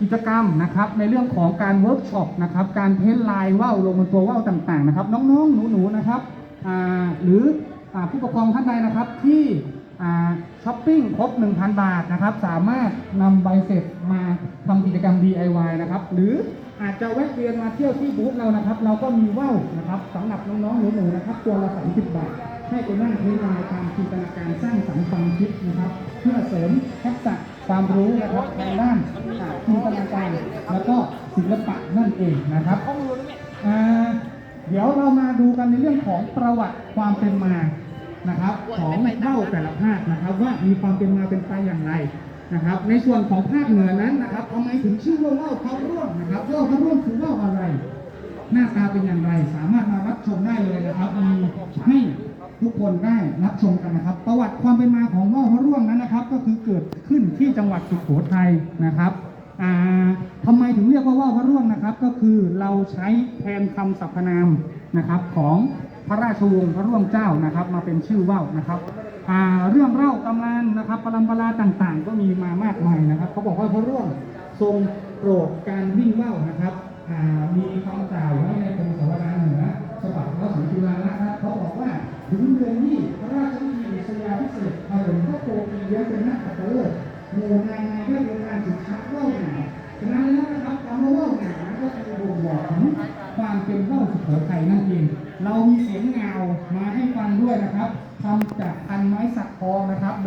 กิจกรรมนะครับในเรื่องของการเวิร์กช็อปนะครับการเพ้นลายว่าวลงบนตัวว่าวต่างๆนะครับน้องๆหนูๆนะครับหรืออผู้ปกครองท่านใดนะครับที่ช้อปปิ้งครบ 1,000 บาทนะครับสามารถนำใบเสร็จมาทำกิจกรรม DIY นะครับหรืออาจจะแวะเวียนมาเที่ยวที่บูธเรานะครับ เราก็มีว่าวนะครับสำหรับน้องๆหนูๆนะครับตัวละ30บาทให้ไปนั่งเพ้นลายตามจินตนาการสร้างสรรค์ความคิดนะครับ เพื่อเสริมทักษะ ความรู้นะครับทางด้านจินตนาการแล้วก็ศิลปะนั่นเองนะครับเดี๋ยวเรามาดูกันในเรื่องของประวัติความเป็นมานะครับ ของเล่าแต่ละภาคนะครับ ว่ามีความเป็นมาเป็นไปอย่างไรนะครับ ในส่วนของภาคเหนือนั้นนะครับทำไมถึงชื่อว่าเล่าเขาร่วงนะครับเล่าเขาร่วงคือเล่าอะไร หน้าตาเป็นอย่างไรสามารถมารับชมได้เลยนะครับมีให้ ทุกคนได้รับชมกันนะครับ ประวัติความเป็นมาของว่าวพระร่วงนั้นนะครับ ก็คือเกิดขึ้นที่จังหวัดสุโขทัยนะครับอ่าทำไมถึงเรียกว่าว่าวพระร่วงนะครับ ก็คือเราใช้แทนคำสรรพนามนะครับของพระราชวงศ์พระร่วงเจ้านะครับ มาเป็นชื่อว่าวนะครับเรื่องเล่าตำนานนะครับปรำปราต่างๆ ก็มีมามากมายนะครับเขาบอกว่าพระร่วงทรงโปรดการวิ่งว่าวนะครับมีคำกล่าว นี้พระราชพิธีสยาพิเศษเฉลิมพระโกปียะเป็นนักขัตฤกษ์หมู่นางในได้เป็นการสุดชักเล่าหนาฉะนั้นแล้วนะครับคำว่าเล่าหนาก็คือบ่งบอกถึงความเป็นเล่าสุโขทัยนั่นเองเรามีเสียงเงามาให้ฟังด้วยนะครับทำจากพันไม้สักทองนะครับโดย